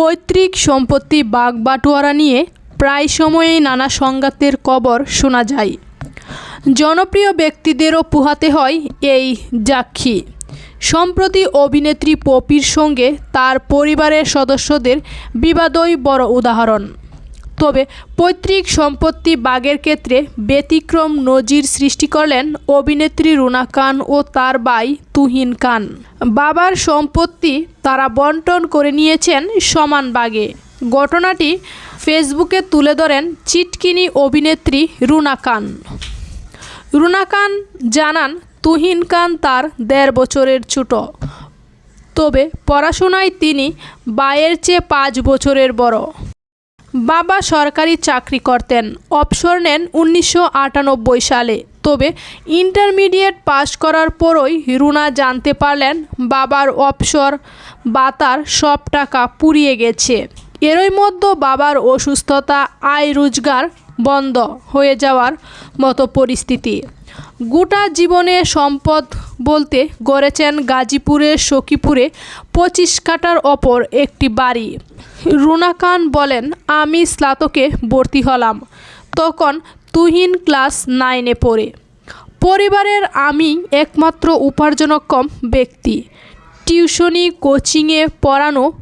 পৈতৃক সম্পত্তি বাগবাটোয়ারা নিয়ে প্রায় সময়েই নানা সংঘাতের কবর শোনা যায়। জনপ্রিয় ব্যক্তিদেরও পুহাতে হয় এই যাক্ষী। সম্প্রতি অভিনেত্রী পপির সঙ্গে তার পরিবারের সদস্যদের বিবাদই বড় উদাহরণ। তবে পৈতৃক সম্পত্তি বাগের ক্ষেত্রে ব্যতিক্রম নজির সৃষ্টি করলেন অভিনেত্রী রুনা খান ও তার ভাই তুহিন খান। বাবার সম্পত্তি তারা বন্টন করে নিয়েছেন সমান বাগে। ঘটনাটি ফেসবুকে তুলে ধরেন চিটকিনি অভিনেত্রী রুনা খান। রুনা খান জানান, তুহিন খান তার দেড় বছরের ছোট। তবে পড়াশোনায় তিনি বায়ের চেয়ে পাঁচ বছরের বড়। বাবা সরকারি চাকরি করতেন। অবসর নেন উনিশশো আটানব্বই সালে। তবে ইন্টারমিডিয়েট পাশ করার পরই রুনা জানতে পারলেন বাবার অবসর বাতার সব টাকা পুড়িয়ে গেছে। এরই মধ্যে বাবার অসুস্থতা, আয় রোজগার বন্ধ হয়ে যাওয়ার মতো পরিস্থিতি। গোটা জীবনে সম্পদ বলতে গড়েছেন গাজীপুরের সখীপুরে, পঁচিশ কাটার ওপর একটি বাড়ি। রুনা খান বলেন, আমি স্নাতকে ভর্তি হলাম। তখন তুহিন ক্লাস নাইনে পড়ে। পরিবারের আমি একমাত্র উপার্জনক্ষম ব্যক্তি। টিউশনি, কোচিংয়ে পড়ানো,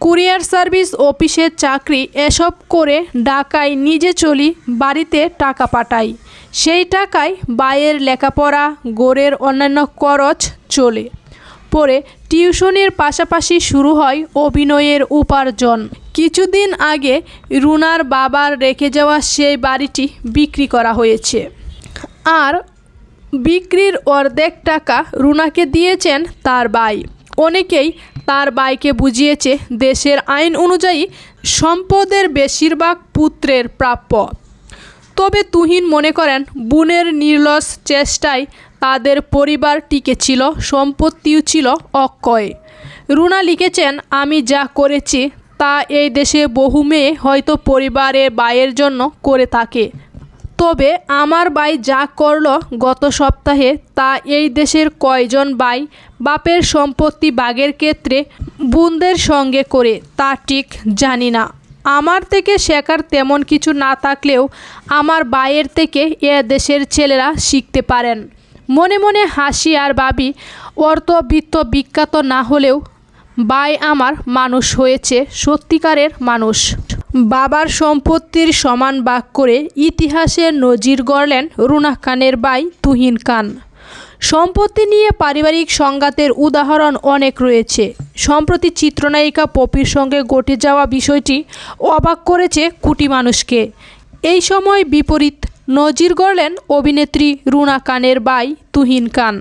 কুরিয়ার সার্ভিস অফিসের চাকরি, এসব করে ঢাকায় নিজে চলি, বাড়িতে টাকা পাঠাই। সেই টাকায় বায়ের লেখাপড়া গোড়ের অন্যান্য খরচ চলে। পরে টিউশনির পাশাপাশি শুরু হয় অভিনয়ের উপার্জন। কিছুদিন আগে রুনার বাবার রেখে যাওয়া সেই বাড়িটি বিক্রি করা হয়েছে। আর বিক্রির অর্ধেক টাকা রুনাকে দিয়েছেন তার ভাই অনেকেই তার ভাইকে বুঝিয়েছে, দেশের আইন অনুযায়ী সম্পদের বেশিরভাগ পুত্রের প্রাপ্য। তবে তুহিন মনে করেন, বোনের নির্লস চেষ্টায় তাদের পরিবার টিকে ছিল সম্পত্তিও ছিল অক্ষয়। রুনা লিখেছেন, আমি যা করেছি, তা এই দেশে বহু মেয়ে হয়তো পরিবারের বাইয়ের জন্য করে থাকে। তবে আমার ভাই যা করল গত সপ্তাহে, তা এই দেশের কয়জন ভাই বাপের সম্পত্তি বাগের ক্ষেত্রে বোনদের সঙ্গে করে, তা ঠিক জানি না। আমার থেকে শেখার তেমন কিছু না থাকলেও আমার ভাইয়ের থেকে এ দেশের ছেলেরা শিখতে পারেন। মনে মনে হাসি আর ভাবি অর্থবিত্ত বিখ্যাত না হলেও ভাই আমার মানুষ হয়েছে, সত্যিকারের মানুষ। বাবার সম্পত্তির সমান ভাগ করে ইতিহাসের নজির গড়লেন রুনা খানের ভাই তুহিন খান। সম্পত্তি নিয়ে পারিবারিক সংঘাতের উদাহরণ অনেক রয়েছে। সম্প্রতি চিত্রনায়িকা পপির সঙ্গে ঘটে যাওয়া বিষয়টি অবাক করেছে কুটি মানুষকে। এই সময় বিপরীত নজির গড়লেন অভিনেত্রী রুনা কানের বাই তুহিন খান।